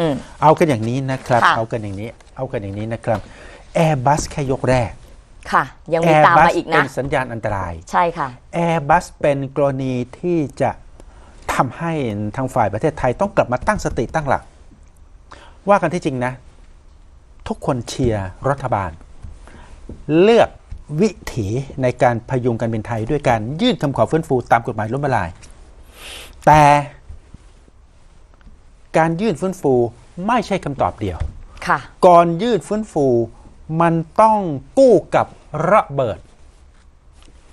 อืมเอากันอย่างนี้นะครับค่ะเอากันอย่างนี้ เอากันอย่างนี้นะครับ Airbus แค่ยกแรก ค่ะ ยังมีตามมาอีกเป็นะนสัญญาณอันตราย ใช่ค่ะ Airbus เป็นกรณีที่จะทำให้ทางฝ่ายประเทศไทยต้องกลับมาตั้งสติตั้งหลัก ว่ากันที่จริงนะ ทุกคนเชียร์รัฐบาล เลือกวิถีในการพยุงการบินไทยด้วยการยื่นคำขอฟื้นฟูตามกฎหมายล้มละลาย แต่ การยื่นฟื้นฟูไม่ใช่คำตอบเดียว ค่ะ ก่อนยื่นฟื้นฟูมันต้องกู้กับระเบิด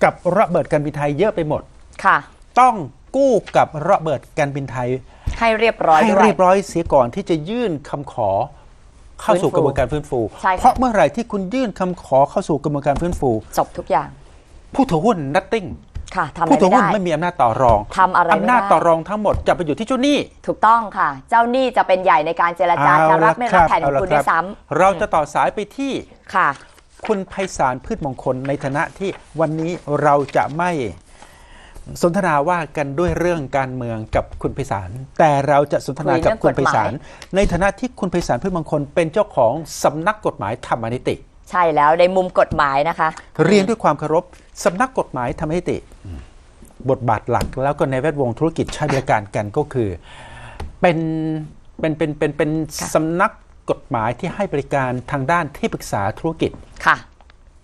กับระเบิดการบินไทยเยอะไปหมด ค่ะ ต้องกู้กับระเบิดการบินไทย ให้เรียบร้อยให้ด้วย เรียบร้อยเสียก่อนที่จะยื่นคำขอเข้าสู่ฟื้นฟูกระบวนการฟื้นฟู ใช่ค่ะ เพราะเมื่อไหร่ที่คุณยื่นคำขอเข้าสู่กระบวนการฟื้นฟู จบทุกอย่าง ผู้ถือหุ้นนัตติ้ง ค่ะทำอะไรผู้ถือไม่หุ้นได้ ไม่มีอำนาจต่อรองทำอะไรไม่ได้ อำนาจต่อรองทั้งหมดจะไปอยู่ที่เจ้าหนี้ ถูกต้องค่ะ เจ้าหนี้จะเป็นใหญ่ในการเจรจาจะรับไม่รับแผนของคุณด้วยซ้เราจะต่อสายไปที่ำค่ะ คุณไพศาลพืชมงคลในฐานะที่วันนี้เราจะไม่สนทนาว่ากันด้วยเรื่องการเมืองกับคุณไพศาลแต่เราจะสนทนากับคุณไพศาลในฐานะที่คุณไพศาลพืชมงคลเป็นเจ้าของสำนักกฎหมายธรรมนิติ ใช่แล้วในมุมกฎหมายนะคะ เรียนด้วยความเคารพสำนักกฎหมายธรรมนิติ บทบาทหลัก แล้วก็ในแวดวงธุรกิจใช้บริการกันก็คือ เป็นเป็นเป็นเป็นเป็นค่ะสำนักกฎหมายที่ให้บริการทางด้านที่ปรึกษาธุรกิจ ค่ะ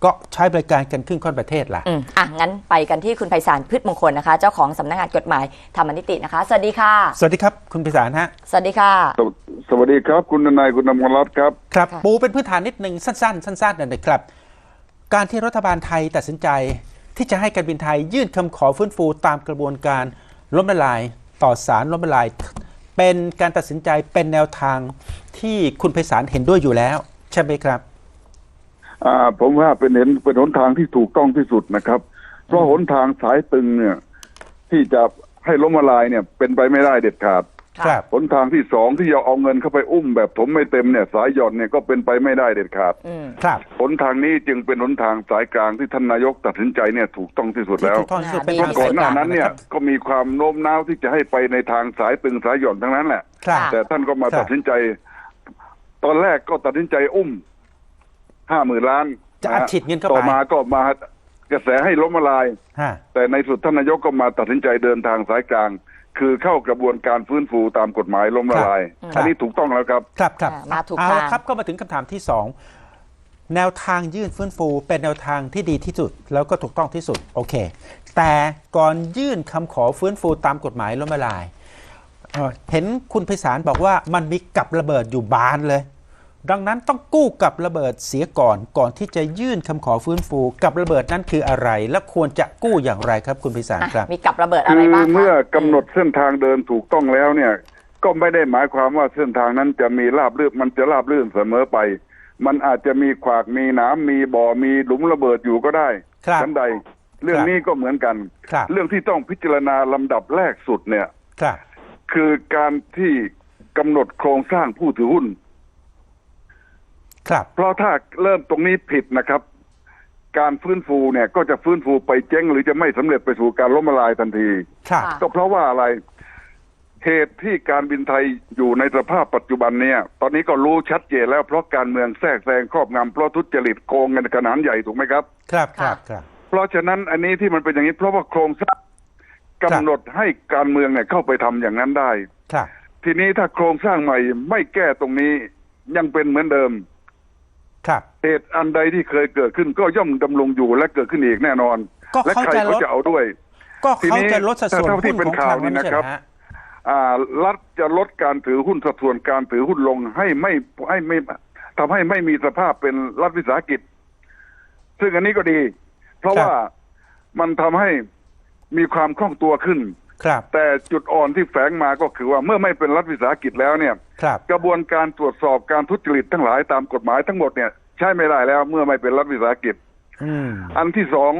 ก็ใช้บริการกันครึ่งค่อนประเทศล่ะอืมอะ งั้นไปกันที่คุณไพศาลพืชมงคลนะคะ เจ้าของสำนักงานกฎหมายธรรมนิตินะคะ สวัสดีค่ะ สวัสดีครับคุณไพศาลฮะ สวัสดีค่ะ สวสวัสดีครับคุณนายคุณนำมรัตน์ครับครับ ค่ะ ปูเป็นพื้นฐานนิดหนึ่งสั้นๆ สั้นๆหน่อยครับ การที่รัฐบาลไทยตัดสินใจ ที่จะให้การบินไทยยื่นคำขอฟื้นฟูตามกระบวนการล้มละลายต่อสารล้มละลาย เป็นการตัดสินใจเป็นแนวทางที่คุณไพศาลเห็นด้วยอยู่แล้ว ใช่ไหมครับผมว่าเป็นเห็นเป็นหนทางที่ถูกต้องที่สุดนะครับ เพราะหนทางสายตึงเนี่ย ที่จะให้ล้มละลายเนี่ย เป็นไปไม่ได้เด็ดขาด ค่ะครับหนทางที่สองที่จะเอาเงินเข้าไปอุ้มแบบถมไม่เต็มเนี่ยสายหย่อนเนี่ยก็เป็นไปไม่ได้เด็ดขาดอืมครับหนทางนี้จึงเป็นหนทางสายกลางที่ท่านนายกตัดสินใจเนี่ยถูกต้องที่สุดที่แล้วถูกต้องที่สุดอ่าเป็นดีทางก่สาอนยหกน้าลางนั้นเนี่ยะครับก็มีความโน้มน้าวที่จะให้ไปในทางสายตึงสายหย่อนทั้งนั้นแหละครับค่ะแต่ท่านก็มาครับตัดสินใจ ตอนแรกก็ตัดสินใจอุ้มห้าหมื่นล้านจะอัดฉีดเงินเข้าไปต่อมาก็มา กระแสให้ล้มละลาย ฮะแต่ในสุดท่านนายกก็มาตัดสินใจเดินทางสายกลาง คือเข้ากระบวนการฟื้นฟูตามกฎหมายล้มละลาย ครับ อันนี้ถูกต้องแล้วครับ ครับครับอ่ามาถูกเอาละทาง ครับก็มาถึงคำถามที่สองแนวทางยื่นฟื้นฟูเป็นแนวทางที่ดีที่สุด แล้วก็ถูกต้องที่สุดโอเค แต่ก่อนยื่นคำขอฟื้นฟูตามกฎหมายล้มละลายเอ่อเห็นคุณไพศาลบอกว่ามันมีกับระเบิดอยู่บานเลย ดังนั้นต้องกู้กับระเบิดเสียก่อนก่อนที่จะยื่นคำขอฟื้นฟูกับระเบิดนั้นคืออะไร และควรจะกู้อย่างไรครับคุณไพศาลอะครับ มีกับระเบิดอะคืไรอบ้างคะเมื่อกำหนดเส้นทางเดินถูกต้องแล้วเนี่ย ก็ไม่ได้หมายความว่าเส้นทางนั้นจะมีราบรื่นมันจะราบรื่นเสมอไป มันอาจจะมีขวากมีหนามมีบ่อมีหลุมระเบิดอยู่ก็ได้ครับชั้นใด เรื่องนี้ก็เหมือนกันครับเรื่องที่ต้องพิจารณาลำดับแรกสุดเนี่ยครับคือการที่กำหนดโครงสร้างผู้ถือหุ้น ครับ เพราะถ้าเริ่มตรงนี้ผิดนะครับ การฟื้นฟูเนี่ยก็จะฟื้นฟูไปเจ๊งหรือจะไม่สำเร็จไปสู่การล้มละลายทันทีครับค่ะก็เพราะว่าอะไรเหตุที่การบินไทยอยู่ในสภาพปัจจุบันเนี่ย ตอนนี้ก็รู้ชัดเจนแล้วเพราะการเมืองแทรกแซงครอบงำเพราะทุจริตโกงเงินขนาดใหญ่ถูกไหมครับ ครับครับครับ เพราะฉะนั้นอันนี้ที่มันเป็นอย่างนี้เพราะว่าโครงสร้างกำหนดให้การเมืองเนี่ยเข้าไปทำอย่างนั้นได้ครับทีนี้ถ้าโครงสร้างใหม่ไม่แก้ตรงนี้ยังเป็นเหมือนเดิมครับ เหตุอันใดที่เคยเกิดขึ้นก็ย่อมดำรงอยู่และเกิดขึ้นอีกแน่นอน ก็และเขาใครจะเขาลดจะเอาด้วย ก็ทีเขานี้จะลดสัดส่วนถ้าที่หุ้นเป็นของข่าวทางนี่ไม่ใช่นะครับเหอฮะอ่ารัฐจะลดการถือหุ้นสัดส่วนการถือหุ้นลงให้ไม่ให้ไม่ทำให้ไม่มีสภาพเป็นรัฐวิสาหกิจ ซึ่งอันนี้ก็ดี เพราะครับ ว่ามันทำให้มีความคล่องตัวขึ้น ครับ แต่จุดอ่อนที่แฝงมาก็คือว่าเมื่อไม่เป็นรัฐวิสาหกิจแล้วเนี่ย ครับ กระบวนการตรวจสอบการทุจริตทั้งหลายตามกฎหมายทั้งหมดเนี่ย ใช้ไม่ได้แล้วเมื่อไม่เป็นรัฐวิสาหกิจอืมอันที่สอง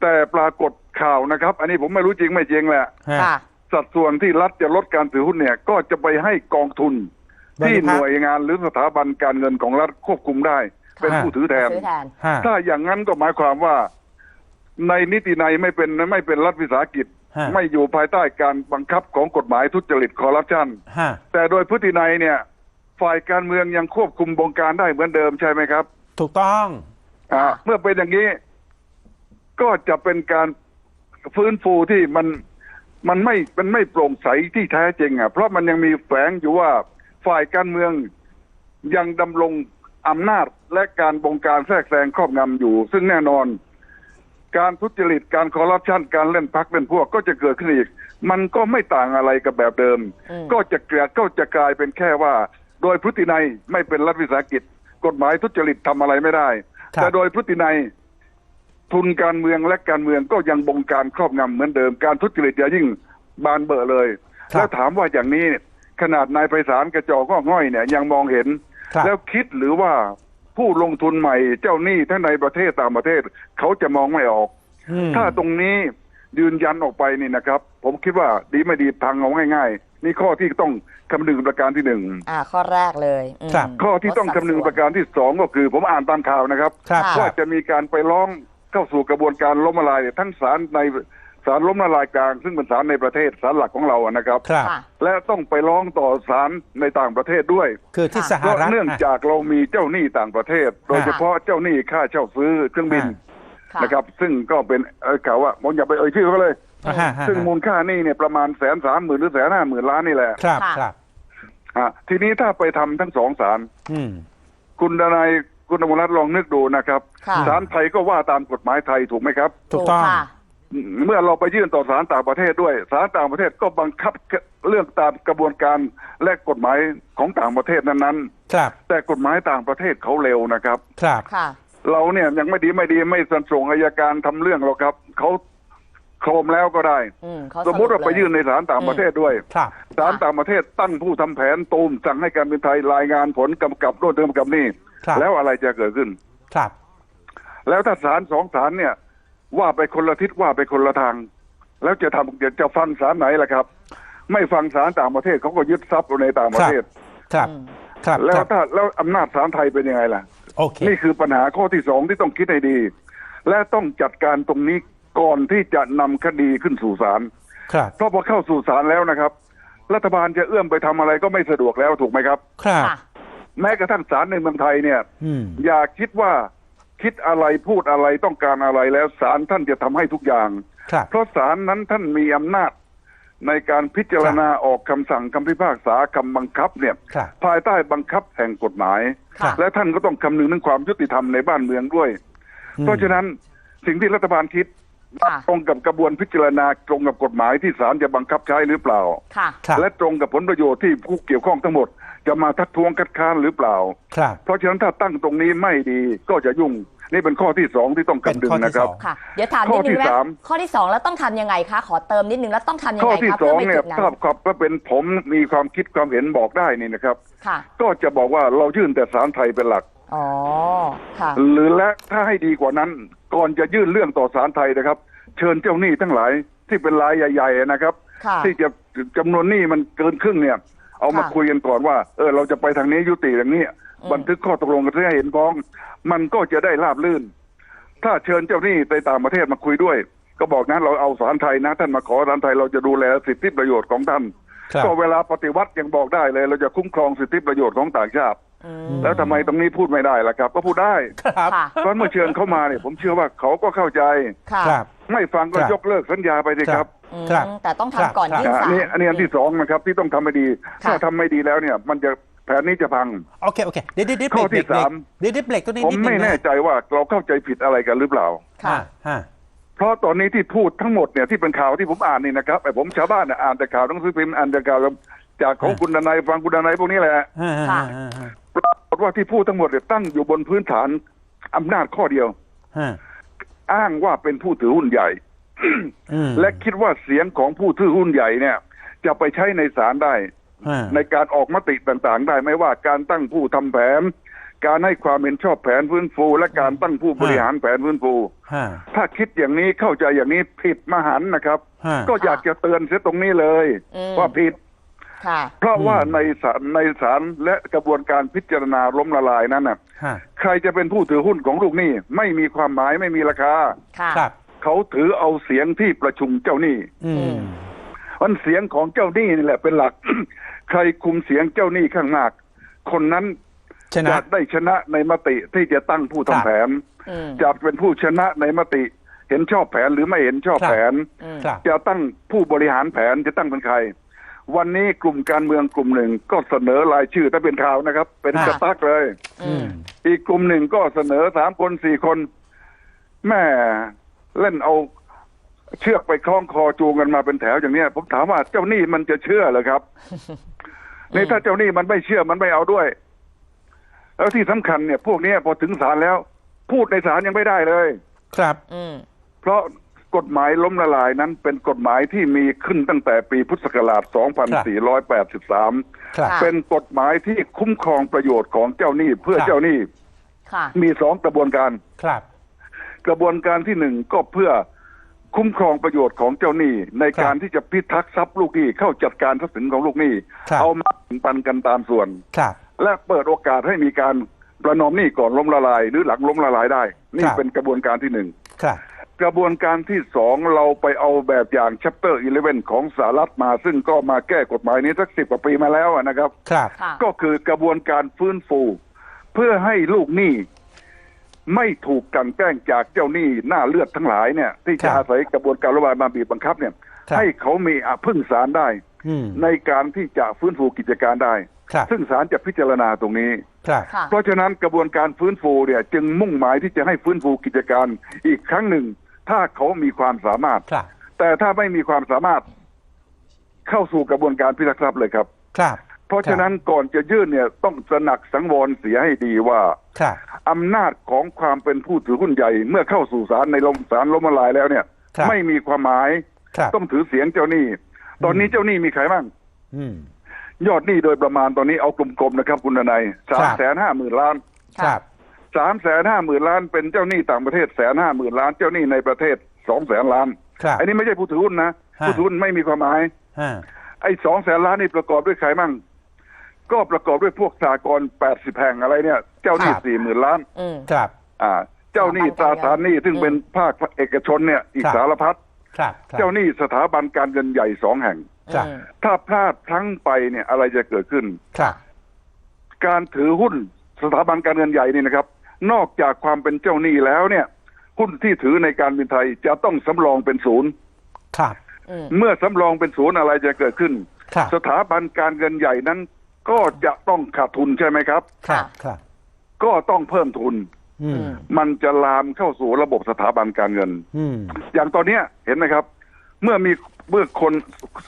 แต่ปรากฏข่าวนะครับ อันนี้ผมไม่รู้จริงไม่จริงแหละฮะค่ะ สัดส่วนที่รัฐจะลดการถือหุ้นเนี่ย ก็จะไปให้กองทุนบริที่ษัทหน่วยงานหรือสถาบันการเงินของรัฐควบคุมได้ เป็นฮะผู้ถือแทนซื้อแทนฮะถ้าอย่างนั้นก็หมายความว่า ในนิติในยไม่เป็นไม่เป็นรัฐวิสาหกิจฮะไม่อยู่ภายใต้การบังคับของกฎหมายทุจริตคอร์รัปชันฮะแต่โดยพฤตินัยเนี่ย ฝ่ายการเมืองยังควบคุมบงการได้เหมือนเดิมใช่ไหมครับ ถูกต้องอ่าเมื่อเป็นอย่างนี้ ก็จะเป็นการฟื้นฟูที่มันมันไม่มันไม่โปร่งใสที่แท้จริงอะเพราะมันยังมีแฝงอยู่ว่าฝ่ายการเมืองยังดำรงอำนาจและการบงการแทรกแซงครอบงำอยู่ ซึ่งแน่นอน การทุจริตการคอร์รัปชันการเล่นพักเล่นพวกก็จะเกิดขึ้นอีก มันก็ไม่ต่างอะไรกับแบบเดิมอืมก็จะเกิดก็จะกลายเป็นแค่ว่า โดยพฤตินัยไม่เป็นรัฐวิสาหกิจ กฎหมายทุจริตทำอะไรไม่ได้ครับแต่โดยพฤตินัย ทุนการเมืองและการเมืองก็ยังบงการครอบงำเหมือนเดิมการทุจริตอย่ายิ่งบานเบอเลยครับแล้วถามว่าอย่างนี้เนี่ยขนาดนายไพศาลกระจอกก็ง่อยเนี่ยยังมองเห็นครับแล้วคิดหรือว่าผู้ลงทุนใหม่เจ้าหนี้ทั้งในประเทศต่างประเทศ เขาจะมองไม่ออกอืมถ้าตรงนี้ ยืนยันออกไปนี่นะครับ ผมคิดว่าดีไม่ดีพังเอาง่าย ๆ นี่ข้อที่ต้องคำนึงประการที่หนึ่งอ่าข้อแรกเลยอืมครับ ข้อที่ต้องคำนึงประการที่สองก็คือ ผมอ่านตามข่าวนะครับ ครับค่ะคว่ารับจะมีการไปร้องเข้าสู่กระบวนการล้มละลายทั้งศาลในศาลล้มละลายกลาง ซึ่งเป็นศาลในประเทศศาลหลักของเราอะนะครับ ครับ ค่ะ และต้องไปร้องต่อศาลในต่างประเทศด้วย คือที่สเพหราะรัฐเนื่องฮะจากเรามีเจ้าหนี้ต่างประเทศ โดยเฉพาะเจ้าหนี้ค่าเช่าซื้อเครื่องบิน ค่ะ นะครับ ซึ่งก็เป็นเอ่อข่าวว่าผมอย่าไปเอ่ยชื่อเขาเลยอ่าฮะฮะซึ่งมูลค่าหนี้เนี่ยประมาณแสนสามหมื่นหรือแสนห้าหมื่นล้านนี่แหละครับค่ะครับอะทีนี้ถ้าไปทำทั้งสองศาลอืมคุณดนายคุณอมรรัตน์ลองนึกดูนะครับค่ะศาลไทยก็ว่าตามกฎหมายไทยถูกไหมครับ ถูกต้องค่ะเมื่อเราไปยื่นต่อศาลต่างประเทศด้วยศาลต่างประเทศก็บังคับเรื่องตามกระบวนการและกฎหมายของต่างประเทศนั้นครับๆแต่กฎหมายต่างประเทศเขาเร็วนะครับ ครับค่ะ เราเนี่ยยังไม่ดีไม่ดีไม่สันส่งอายการทำเรื่องหรอกครับเขาโครมแล้วก็ได้อืมเขาสมมติว่าไปยื่นในศาลต่างประเทศด้วยครับศาลต่างประเทศตั้งผู้ทำแผนตูมสั่งให้การบินไทยรายงานผลกำกับโน่นกำกับนี่ครับแล้วอะไรจะเกิดขึ้น ครับ แล้วถ้าศาลสองศาลเนี่ย ว่าไปคนละทิศว่าไปคนละทาง แล้วจะทำจะจะฟังศาลไหนล่ะครับ ไม่ฟังศาลต่างประเทศเขาก็ยึดทรัพย์ในต่างประเทศ ครับอืมครับ แล้ควรับถ้าแล้วอำนาจศาลไทยเป็นยังไงล่ะ โอเคนี่คือปัญหาข้อที่สองที่ต้องคิดให้ดี และต้องจัดการตรงนี้ก่อนที่จะนำคดีขึ้นสู่ศาลครับเพราะพอเข้าสู่ศาลแล้วนะครับ รัฐบาลจะเอื้อมไปทำอะไรก็ไม่สะดวกแล้วถูกไหมครับ ครับค่ะแม้กระทั่งศาลในเมืองไทยเนี่ยอืมอย่าคิดว่าคิดอะไรพูดอะไรต้องการอะไรแล้วศาลท่านจะทำให้ทุกอย่างครับเพราะศาลนั้นท่านมีอำนาจ ในการพิจารณาออกคำสั่งคำพิพากษาคำบังคับเนี่ยครับภายใต้บังคับแห่งกฎหมายค่ะและท่านก็ต้องคำนึงถึงความยุติธรรมในบ้านเมืองด้วยอืมเพราะฉะนั้นสิ่งที่รัฐบาลคิดค่ะ ตรงกับกระบวนพิจารณาตรงกับกฎหมายที่ศาลจะบังคับใช้หรือเปล่า ค่ะ ครับและตรงกับผลประโยชน์ที่ผู้เกี่ยวข้องทั้งหมด จะมาทักท้วงคัดค้านหรือเปล่า ครับ เพราะฉะนั้นถ้าตั้งตรงนี้ไม่ดีก็จะยุ่ง นี่เป็นข้อที่สองที่ต้องเป็นคำนึงข้อที่นะครับสองค่ะ เดี๋ยวถามข้นิอดนึที่งไหมสามข้อที่สองแล้วต้องทำยังไงคะ ขอเติมนิดนึงแล้วต้องทำยังข้อไงที่คะสเพื่อองไปเนี่จุยดนั้นถ้าครับถ้าเป็นผมมีความคิดความเห็นบอกได้นี่นะครับ ค่ะ ก็จะบอกว่าเรายื่นแต่ศาลไทยเป็นหลัก อ๋อ ค่ะ หรือและถ้าให้ดีกว่านั้น ก่อนจะยื่นเรื่องต่อศาลไทยนะครับ เชิญเจ้าหนี้ทั้งหลายที่เป็นรายใหญ่ ๆ นะครับ ค่ะ ที่จะจำนวนหนี้มันเกินครึ่งเนี่ย เอามาค่ะคุยกันก่อนว่า เออเราจะไปทางนี้ยุติอย่างนี้อืม บันทึกข้อตกลงกันเพื่อให้เห็นพ้อง มันก็จะได้ราบลื่น ถ้าเชิญเจ้าหนี้ในต่างประเทศมาคุยด้วย ก็บอกนะเราเอาศาลไทยนะ ท่านมาขอศาลไทยเราจะดูแลสิทธิประโยชน์ของท่านครับก็เวลาปฏิวัติยังบอกได้เลย เราจะคุ้มครองสิทธิประโยชน์ของต่างชาติอืมแล้วทำไมตรงนี้พูดไม่ได้ล่ะครับ ก็พูดได้ครับค่ะเพราะเมื่อเชิญเข้ามาเนี่ยผมเชื่อว่าเขาก็เข้าใจค่ะครับไม่ฟังก็ครับยกเลิกสัญญาไปสิครับอืมครับแต่ต้องครับทำก่อนยื่นอ่าศาอันลนี้อันนี้อันที่สองนะครับ ที่ต้องทำให้ดีค่ะถ้าทำไม่ดีแล้วเนี่ย มันจะแผนนี้จะพัง โอเค โอเค เดี๋ยวเดี๋ยวเดี๋ยวข้อเบรกที่เบรกสามเดี๋ยวเดี๋ยวเบรกตัวนี้ผมนิดนึงไม่แน่นะใจว่าเราเข้าใจผิดอะไรกันหรือเปล่า ค่ะฮะฮะเพราะตอนนี้ที่พูดทั้งหมดเนี่ยที่เป็นข่าวที่ผมอ่านนี่นะครับไอ้ผมชาวบ้านเนี่ยอ่านแต่ข่าวหนังสือพิมพ์อ่านแต่ข่าวจากของคุณดนายฟังคุณดนายพวกนี้แหละฮะฮะค่ะฮะฮะปรากฏว่าที่พูดทั้งหมดเนี่ยตั้งอยู่บนพื้นฐานอำนาจข้อเดียวฮะอ้างว่าเป็นผู้ถือหุ้นใหญ่ อืมและคิดว่าเสียงของผู้ถือหุ้นใหญ่เนี่ย จะไปใช้ในศาลได้ฮะ ในการออกมติต่างๆ ได้ไม่ว่าการตั้งผู้ทำแผน การให้ความเห็นชอบแผนฟื้นฟู และการตั้งผู้บริหารแผนฟื้นฟูฮะถ้าคิดอย่างนี้เข้าใจอย่างนี้ผิดมหันต์นะครับฮะก็อยากจะเตือนเสียตรงนี้เลยอืมว่าผิดค่ะเพราะว่าอืมในศาลในศาลและกระบวนการพิจารณาล้มละลายนั้นน่ะฮะใครจะเป็นผู้ถือหุ้นของลูกหนี้ไม่มีความหมายไม่มีราคาค่ะครับเขาถือเอาเสียงที่ประชุมเจ้าหนี้อื มมันเสียงของเจ้าหนี้นี่แหละเป็นหลัก ใครคุมเสียงเจ้าหนี้ข้างมาก คนนั้นชนะจะได้ชนะในมติที่จะตั้งผู้ครับทำแผนอืมจะเป็นผู้ชนะในมติ เห็นชอบแผนหรือไม่เห็นชอบครับแผนอืมครับจะตั้งผู้บริหารแผนจะตั้งเป็นใคร วันนี้กลุ่มการเมืองกลุ่มหนึ่งก็เสนอรายชื่อถ้าเป็นข่าวนะครับ เป็นอ่ากระตักเลยอืมอีกกลุ่มหนึ่งก็เสนอสามคนสี่คน แม่เล่นเอา เชือกไปคล้องคอจูงกันมาเป็นแถวอย่างเนี้ยผมถามว่าเจ้าหนี้มันจะเชื่อเหรอครับนี่ถ้าเจ้าหนี้มันไม่เชื่อมันไม่เอาด้วย แล้วที่สำคัญเนี่ยพวกเนี้ยพอถึงศาลแล้ว พูดในศาลยังไม่ได้เลย ครับ อืมเพราะกฎหมายล้มละลายนั้นเป็นกฎหมายที่มีขึ้นตั้งแต่ปีพุทธศักราช 2483ครับค่ะเป็นกฎหมายที่คุ้มครองประโยชน์ของเจ้าหนี้เพื่อครับเจ้าหนี้ค่ะมีสองกระบวนการครับ กระบวนการที่หนึ่งก็เพื่อ คุ้มครองประโยชน์ของเจ้าหนี้ ในการที่จะพิทักษ์ทรัพย์ลูกหนี้เข้าจัดการทรัพย์สินของลูกหนี้ครับเอามาแบ่งปันกันตามส่วนครับและเปิดโอกาสให้มีการประนอมหนี้ก่อนล้มละลาย หรือหลังล้มละลายได้ นี่ครับเป็นกระบวนการที่หนึ่งครับกระบวนการที่สองเราไปเอาแบบอย่าง chapter 11ของสหรัฐมา ซึ่งก็มาแก้กฎหมายนี้สักสิบกว่าปีมาแล้วอะนะครับครับค่ะก็คือกระบวนการฟื้นฟู เพื่อให้ลูกหนี้ ไม่ถูกกลันแกล้งจากเจ้าหนี้หน้าเลือดทั้งหลายเนี่ย ที่ครัจะบอาศัยกระบวนการระบายมาบีบบังคับเนี่ยครับให้เขามีอาพึ่งศาลได้อืมในการที่จะฟื้นฟูกิจการได้ครับซึ่งศาลจะพิจารณาตรงนี้ครับค่ะเพราะฉะนั้นกระบวนการฟื้นฟูเนี่ยจึงมุ่งหมายที่จะให้ฟื้นฟูกิจการอีกครั้งหนึ่ง ถ้าเขามีความสามารถครับแต่ถ้าไม่มีความสามารถ เข้าสู่กระบวนการพิทักษ์ทรัพย์เลยครับ ครับ เพราะฉะนั้นก่อนจะยื่นเนี่ยต้องสนักสังวรเสียให้ดีว่า ครับอำนาจของความเป็นผู้ถือหุ้นใหญ่ เมื่อเข้าสู่ศาลในลมศาลล้มละลายแล้วเนี่ย ครับไม่มีความหมายครับ ต้องถือเสียงเจ้าหนี้ ตอนนี้เจ้าหนี้มีใครบ้างอืม ยอดหนี้โดยประมาณตอนนี้เอากลมๆนะครับ คุณนายครัสามบ แสนห้าหมื่นล้านครับ สามแสนห้าหมื่นล้านเป็นเจ้าหนี้ต่างประเทศแสนห้าหมื่นล้าน เจ้าหนี้ในประเทศสองแสนล้านครับ อันนี้ไม่ใช่ผู้ถือหุ้นนะฮะ ผู้ถือหุ้นไม่มีความหมายฮะไอ้สองแสนล้านนี่ประกอบด้วยใครมั่ง ก็ประกอบด้วยพวกสากลแปดสิบแห่งอะไรเนี่ย เจ้าหนี้ครับสี่หมื่นล้าน อืมครับ อ่า เจ้าหนี้ตราสารหนี้ซึ่งอืมเป็นภาคเอกชนเนี่ยอีกครับสารพัดครับครับเจ้าหนี้สถาบันการเงินใหญ่สองแห่ง ครับอืมถ้าพลาดพลั้งไปเนี่ยอะไรจะเกิดขึ้น ครับ การถือหุ้นสถาบันการเงินใหญ่นี่นะครับ นอกจากความเป็นเจ้าหนี้แล้วเนี่ย หุ้นที่ถือในการบินไทยจะต้องสำรองเป็นศูนย์ ครับอืมเมื่อสำรองเป็นศูนย์อะไรจะเกิดขึ้นครับสถาบันการเงินใหญ่นั้น ก็จะต้องขาดทุนใช่ไหมครับ ครับครับ ก็ต้องเพิ่มทุน อืม มันจะลามเข้าสู่ระบบสถาบันการเงิน อืม อย่างตอนเนี้ยเห็นไหมครับ เมื่อมีเมื่อคน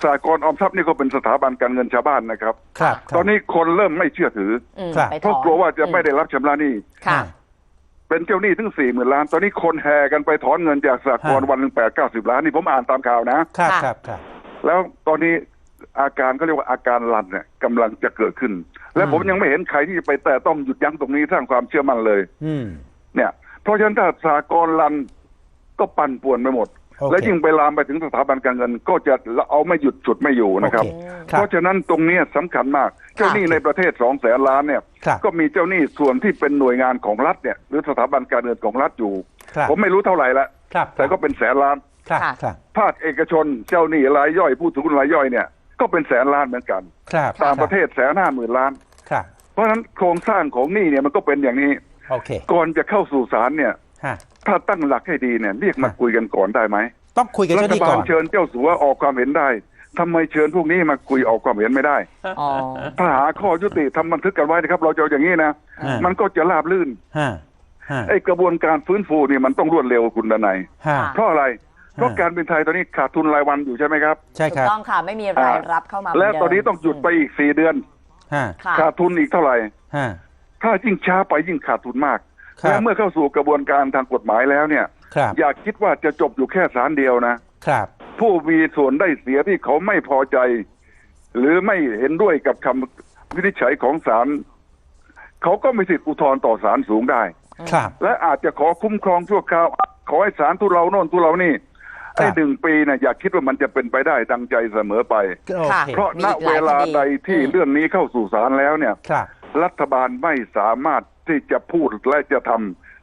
สากลออมทรัพย์นี่ก็เป็นสถาบันการเงินชาวบ้านนะครับ ครับตอนนี้คนเริ่มไม่เชื่อถืออืมครับ ไปเพราะถอนกลัวว่าจะไม่ได้รับชำระหนี้ค่ะ เป็นเจ้าหนี้ถึงสี่หมื่นล้าน ตอนนี้คนแห่กันไปถอนเงินจากสากลฮะ วันหนึ่งแปดเก้าสิบล้านนี่ผมอ่านตามข่าวนะ ครับค่ะ ครับครับ แล้วตอนนี้ อาการก็เรียกว่าอาการลันเนี่ยกำลังจะเกิดขึ้น และอืมผมยังไม่เห็นใครที่จะไปแต่ต้องหยุดยั้งตรงนี้สร้างความเชื่อมั่นเลย อืมเนี่ย เพราะฉะนั้นถ้าสากลลันก็ปั่นป่วนไปหมดโอเคและยิ่งไปลามไปถึงสถาบันการเงิน ก็จะเอาไม่หยุดฉุดไม่อยู่นะครับโอเคคเพรับราะฉะนั้นตรงเนี้ยสำคัญมาก เจ้าหนี้ในประเทศสองแสนล้านเนี่ยครับก็มีเจ้าหนี้ส่วนที่เป็นหน่วยงานของรัฐเนี่ย หรือสถาบันการเงินของรัฐอยู่ครับผมไม่รู้เท่าไหร่ละครับแต่ก็เป็นแสนล้านครับค่ะครับภาคเอกชนเจ้าหนี้รายย่อยผู้ถือหุ้นรายย่อยเนี่ย ก็เป็นแสนล้านเหมือนกัน ครับต่างประเทศแสนห้าหมื่นล้าน ครับเพราะฉะนั้นโครงสร้างของหนี้เนี่ยมันก็เป็นอย่างนี้ โอเค ก่อนจะเข้าสู่ศาลเนี่ย ฮะ ถ้าตั้งหลักให้ดีเนี่ยเรียกมาคุยกันก่อนได้ไหมต้องคุยกับรัเจ้าหฐนี้บาก่ลอน เชิญเจ้าสัวออกความเห็นได้ทำไมเชิญพวกนี้มาคุยออกความเห็นไม่ได้ อ๋อ ถ้าหาข้อยุติทำบันทึกกันไว้นะครับ เราจะเอาอย่างนี้นะ อ่ามั มันก็จะราบลื่นฮะ ฮะ ไอ้กระบวนการฟื้นฟูนี่มันต้องรวดเร็วคุณดนัย ฮะ เพราะอะไร เพราะอ่าการบินไทยตอนนี้ขาดทุนรายวันอยู่ใช่ไหมครับ ใช่ถูครักบต้องค่ะ ไม่มีรายรับเข้ามาเหมืและเดิมตอนนี้ต้องหยุดไปอีกสี่เดือน ฮะ ค่ะ ขาดทุนอีกเท่าไหร่ ฮะ ถ้ายิ่งช้าไปยิ่งขาดทุนมากครับ และเมื่อเข้าสู่กระบวนการทางกฎหมายแล้วเนี่ย ครับ อย่าคิดว่าจะจบอยู่แค่ศาลเดียวนะ ครับ ผู้มีส่วนได้เสียที่เขาไม่พอใจ หรือไม่เห็นด้วยกับคำวินิจฉัยของศาลเขาก็มีสิทธิอุทธรณ์ต่อศาลสูงได้ ครับ และอาจจะขอคุ้มครองชั่วคราว ขอให้ศาลทุเราโน่นทุเรานี่ ไอ้หนึ่งปีนะอย่าคิดว่ามันจะเป็นไปได้ดังใจเสมอไปโอค่ะเคเพราะมีณอีกหเวลายลาคดีใดที่อืมเรื่องนี้เข้าสู่ศาลแล้วเนี่ย ครับ รัฐบาลไม่สามารถที่จะพูดและจะท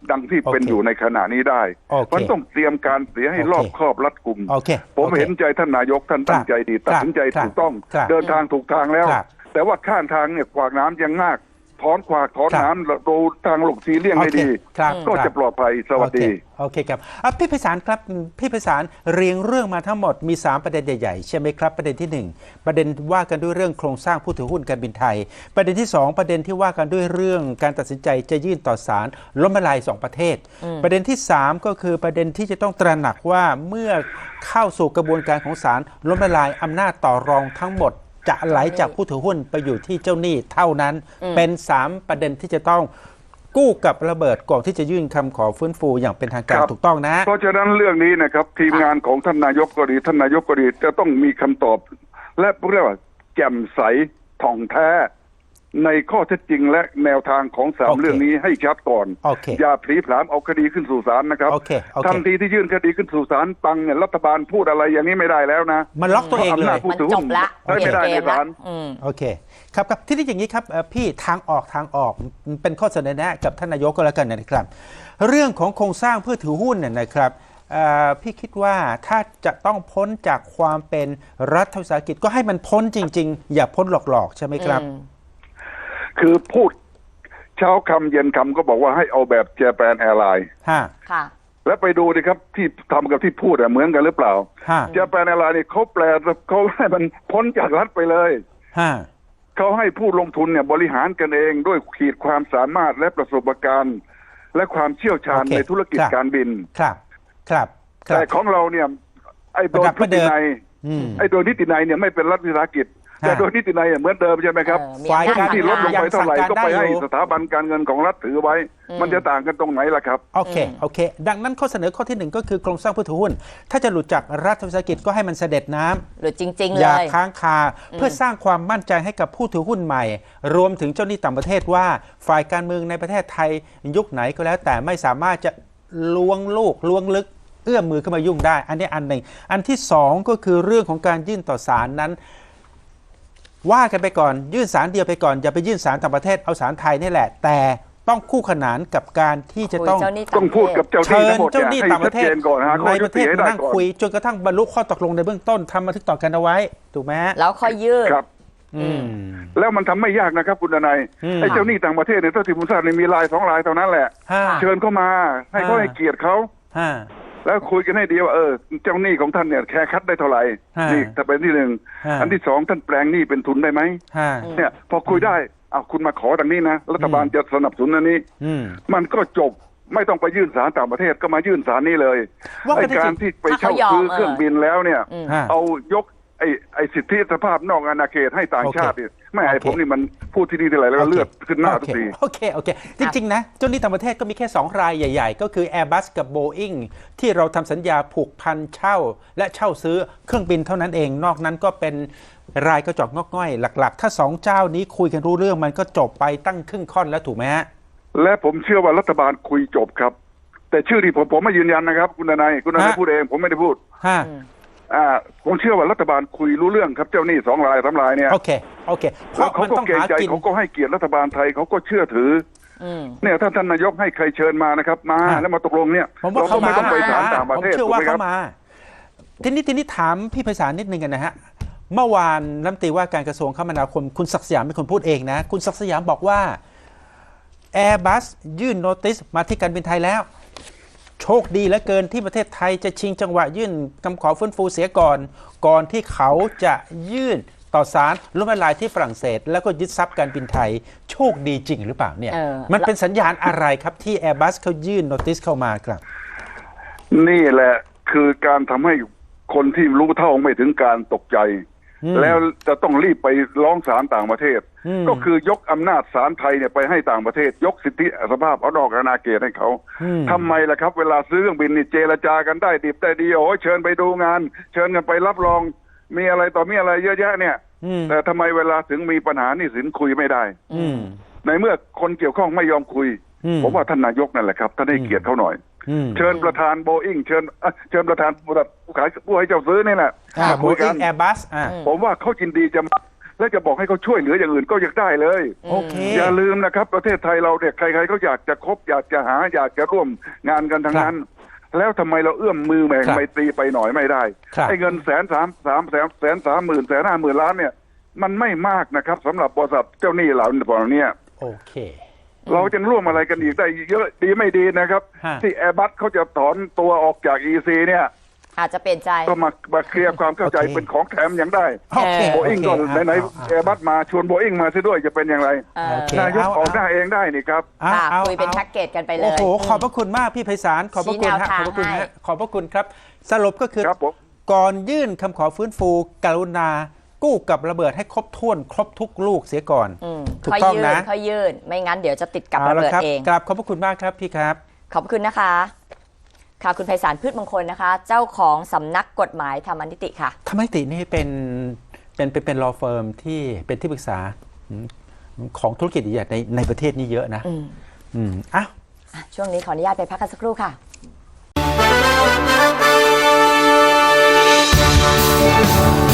ดังที่เป็นโอเคอยู่ในขณะนี้ได้โอเคมันต้องเตรียมการเสียให้โอเครอบคอบรัดกุม โอเคผมโอคเห็นใจท่านนายกท่านตั้งใจดีตัดสินใจครับถูกต้อง ครับเดินทางถูกทางแล้ว ครับแต่ว่าข้างทางเนี่ยขวากน้ำยังมาก ถอนขวากถอนครับน้ำดูทางหลบทีเลี่ยงให้โอเคดี ครับก็ครับจะปลอดภัยสวัสดี โอเคโอเคครับอะพี่ไพศาลครับพี่ไพศาลเรียงเรื่องมาทั้งหมดมี 3 ประเด็นใหญ่ๆใช่ไหมครับประเด็นทีหนึ่1ประเด็นว่ากันด้วยเรื่องโครงสร้างผู้ถือหุ้นการบินไทย ประเด็นที่2ประเด็นที่ว่ากันด้วยเรื่องการตัดสินใจจะยื่นต่อศาลล้มละลายสองประเทศ ประเด็นที่3ก็คือประเด็นที่จะต้องตระหนักว่าเมื่อเข้าสู่กระบวนการของศาลล้มละลายอำนาจต่อรองทั้งหมด จะไหลจากผู้ถือหุ้นไปอยู่ที่เจ้าหนี้เท่านั้นเป็น 3 ประเด็นที่จะต้องกู้กับระเบิดก่อนที่จะยื่นคำขอฟื้นฟูอย่างเป็นทางการครับถูกต้องนะ เพราะฉะนั้นเรื่องนี้นะครับ ทีมงานของท่านนายกก็ดีท่านนายกก็ดีจะต้องมีคำตอบ และเรียกว่าแจ่มใสท่องแท้ ในข้อเท็จจริงและแนวทางของสามโอเคเรื่องนี้ให้ชัดก่อนโอเคอย่าพลีผลามเอาคดีขึ้นสู่ศาลนะครับโอเคโอเคทันทีที่ยื่นคดีขึ้นสู่ศาลปังเนี่ยรัฐบาลพูดอะไรอย่างนี้ไม่ได้แล้วนะมันล็อกตัวเองเลอำนาจยผู้มันถือจหุ้บนละได้ไม่ได้เปลี่ยนเกมในศาละลอืมโอเคครับครับที่นี่อย่างนี้ครับเอ่อพี่ทางออกทางออกเป็นข้อเสนอแนะกับท่านนายกก็แล้วกันนะครับ เรื่องของโครงสร้างเพื่อถือหุ้นเนี่ยนะครับเอ่อพี่คิดว่าถ้าจะต้องพ้นจากความเป็นรัฐวิสาหกิจก็ให้มันพ้นจริง ๆ อย่าพ้นหลอกๆ ใช่ไหมครับอืม คือพูดเช้าคำเย็นคำก็บอกว่าให้เอาแบบเจแปนแอร์ไลน์ฮะค่ะ แล้วไปดูดิครับที่ทำกับที่พูดอะเหมือนกันหรือเปล่าฮะเจแปนแอร์ไลน์เนี่ยเขาแปลเขาให้มันพ้นจากรัฐไปเลยฮะเขาให้ผู้ลงทุนเนี่ยบริหารกันเองด้วยขีดความสามารถและประสบการณ์ และความเชี่ยวชาญโอเคในธุรกิจครับ การบิน ครับ ครับครัแต่บ ของเราเนี่ยไอ้โดยประดับนิตินัยอืม ไอ้โดยนิตินัยเนี่ยไม่เป็นรัฐวิสาหกิจฮะ แต่โดยนิตินัยเนี่ยเหมือนเดิมใช่ไหมครับเออมีฝ่ายอำนาจการที่ลดลงสั่ไปงเท่าไหร่ยังสั่งการก็ไปให้ได้อยู่สถาบันการเงินของรัฐถือไว้อืมมันจะต่างกันตรงไหนล่ะครับ โอเคโอเค ดังนั้นข้อเสนอข้อที่หนึ่งก็คือโครงสร้างผู้ถือหุ้น ถ้าจะหลุดจากรัฐวิสาหกิจก็ให้มันเสด็จน้ำหรือจริงๆอเลย่ายค้างคาเพื่อสร้างความมั่นใจให้กับผู้ถือหุ้นใหม่ รวมถึงเจ้าหนี้ต่างประเทศว่า ฝ่ายการเมืองในประเทศไทยยุคไหนก็แล้ว แต่ไม่สามารถจะล้วงลูกล้วงลึกเอื้อมมือเข้ามายุ่งได้ อันนี้อันหนึ่ง อันที่สองก็คือเรื่องของการยื่นต่อศาลนั้น ว่ากันไปก่อนยื่นศาลเดียวไปก่อนอย่าไปยื่นศาลต่างประเทศเอาศาลไทยนี่แหละ แต่ต้องคู่ขนานกับการที่จะคุยต้องเจ้าหนี้ต้องพูดกับเจ้าหเชินี้ญทั้งหมดเจ้าหเนี่นี้ยให้ต่างปชัระดเทศเจนก่อนหาข้อในยุประเทติศให้มาได้นั่งก่อนคุยจนกระทั่งบรรลุข้อตกลงในเบื้องต้นทำบันทึกต่อกันเอาไว้ถูกไหมฮะแล้วค่อยยื่นครับอืมแล้วมันทำไม่ยากนะครับคุณดนายอืมไอ้เจ้าหนี้ต่างประเทศเนี่ยเท่าที่ผมทราบเนี่ยมีรายสองรายเท่านั้นแหละห้าเชิญเข้ามา ให้เขาอ่าให้เกียรติเขาห้า แล้วคุยกันให้ดีว่าเออเจ้าหนี้ของท่านเนี่ยแค่คัดได้เท่าไหร่ฮะนี่ถ้าเป็นที่หนึ่งฮะ อันที่สองท่านแปลงหนี้เป็นทุนได้ไหมห้าอืมเนี่ยพอคุยได้เอาคุณมาขอดังนี้นะรัฐบาลจะสนับสนุนอันนี้ อืม มันก็จบไม่ต้องไปยื่นศาลต่างประเทศก็มายื่นศาลนี้เลยว่าไอ้กันที่การที่ไปถ้าเช่าเขายอมซื้อเออเครื่องบินแล้วเนี่ย อืมฮะเอายก ไอ้ไอ้สิทธิสภาพนอกอาณาเขตให้ต่างชาติเนี่ยไม่ไอ้โอเคผมนี่มันพูดที่นี่ทีไรแล้วก็เลือดขึ้นหน้าทุกทีโอเคโอเค จริง ๆ นะ เจ้าหนี้ต่างประเทศก็มีแค่ 2 รายใหญ่ ๆ ก็คือ Airbus กับ Boeing ที่เราทำสัญญาผูกพันเช่า และเช่าซื้อเครื่องบินเท่านั้นเอง นอกนั้นก็เป็นรายกระจอกงอกง่อยหลัก ๆ ถ้า 2 เจ้านี้คุยกันรู้เรื่องมันก็จบไปตั้งครึ่งค่อนแล้วถูกไหมฮะและผมเชื่อว่ารัฐบาลคุยจบครับ แต่ชื่อที่ผมผมไม่ยืนยันนะครับ คุณนายคุณนายฮะพูดเองผมไม่ได้พูดฮะ อืมอ่าผมเชื่อว่ารัฐบาลคุยรู้เรื่องครับเจ้าหนี้สองรายสามรายเนี่ยโอเคโอเคเพแล้วราะเขามันก็ต้องเกรงหาใจกินเขาก็ให้เกียรติรัฐบาลไทยเขาก็เชื่อถืออืมเนี่ยถ้าท่านนายกให้ใครเชิญมานะครับ มาฮะแล้วมาตกลงเนี่ยผมว่าเราเขาก็ไม่มาต้องไปศาลต่างประผมเทศเชื่อถูกว่าไหมคเขารับมาทีนี้ทีนี้ถามพี่ไพศาลนิดนึงกันนะฮะเมื่อวานรัฐมนตรีว่าการกระทรวงคมนาคม คุณศักดิ์สยามเป็นคนพูดเองนะ คุณศักดิ์สยามบอกว่า Airbus ยื่นโนติสมาที่การบินไทยแล้ว โชคดีเหลือเกินที่ประเทศไทยจะชิงจังหวะยื่นคำขอฟื้นฟูเสียก่อน ก่อนที่เขาจะยื่นต่อศาลล้มละลายที่ฝรั่งเศส แล้วก็ยึดทรัพย์การบินไทย โชคดีจริงหรือเปล่าเนี่ย เออ มันเป็นสัญญาณอะไรครับที่ Airbus เขายื่นโนติสเข้ามาครับ นี่แหละคือการทำให้คนที่รู้เท่าไม่ถึงการตกใจอืม แล้วจะต้องรีบไปร้องศาลต่างประเทศอืมก็คือยกอำนาจศาลไทยเนี่ยไปให้ต่างประเทศ ยกสิทธิสภาพเอาดอกอาณาเขตให้เขาอืมทำไมล่ะครับ เวลาซื้อเครื่องบินนี่เจรจากันได้ดิบได้ดีโอ้ยเชิญไปดูงาน เชิญกันไปรับรอง มีอะไรต่อมีอะไรเยอะแยะเนี่ยอืมแต่ทำไมเวลาถึงมีปัญหานี่สินคุยไม่ได้อืมในเมื่อคนเกี่ยวข้องไม่ยอมคุยอืมผมว่าท่านนายกนั่นแหละครับท่านให้เกียรติเขาหน่อยอืม เชิญประธานโบอิงเชิญเอ่อเชิญประธานบริษัทผู้ขายผู้ให้เจ้าซื้อนี่แหละอ่ามาโบคุยอิกังนแอร์บัสอ่าอืมผมว่าเขายินดีจะมาแล้วจะบอกให้เขาช่วยเหลืออย่างอื่นก็ยังได้เลยโอเคอย่าลืมนะครับ ประเทศไทยเราเนี่ยใครๆก็อยากจะคบอยากจะหาอยากจะร่วมงานกันทั้งนั้น แล้วทำไมเราเอื้อมมือแหม่งครับไมตรีไปหน่อยไม่ได้ครับไอ้เงินแสนสามสามแสนแสนสามหมื่นแสนห้าหมื่นล้านเนี่ย มันไม่มากนะครับสำหรับบริษัทเจ้าหนี้เหล่านี้โอเค เราจะร่วมอะไรกันอีกได้เยอะดีไม่ดีนะครับ ฮะ ที่แอร์บัสเขาจะถอนตัวออกจาก EC เนี่ย อาจจะเปลี่ยนใจ ก็มามาเคลียร์ความเข้าใจโอเค เป็นของแถมยังได้โอเคเออโบอิงก็โเคไหนเอาๆแอร์บัสมาชวนโบอิงมาซะด้วยจะเป็นอย่างไรเออ โอเคนายกเอาออกหน้าเองได้นี่ครับ เอาค่ะเอาคุยเป็นอาแพ็กเกจกันไปเลย โอ้โห ขอบพระคุณมากพี่ไพศาลขอบพระคุณชี้แนวฮะทางขอบพระคุณให้ ฮะขอบพระคุณครับ สรุปก็คือ ครับผม ก่อนยื่นคำขอฟื้นฟู กรุณา กู้กับระเบิดให้ครบถ้วนครบทุกลูกเสียก่อนอืมถูกค่อยต้องยื่นนะค่อยยื่นไม่งั้นเดี๋ยวจะติดกับเอาระละเบิดครับเองกราบขอบพระคุณมากครับพี่ครับ ขอบคุณนะคะค่ะคุณไพศาลพืชมงคลนะคะ เจ้าของสำนักกฎหมายธรรมนิติค่ะธรรมนิตินี่เป็นเป็นเป็นเป็น law firm ที่เป็นที่ปรึกษาอืมของธุรกิจใหญ่ในในประเทศนี้เยอะนะอืมอืมอะอะช่วงนี้ขออนุญาตไปพักกันสักครู่ค่ะ Thank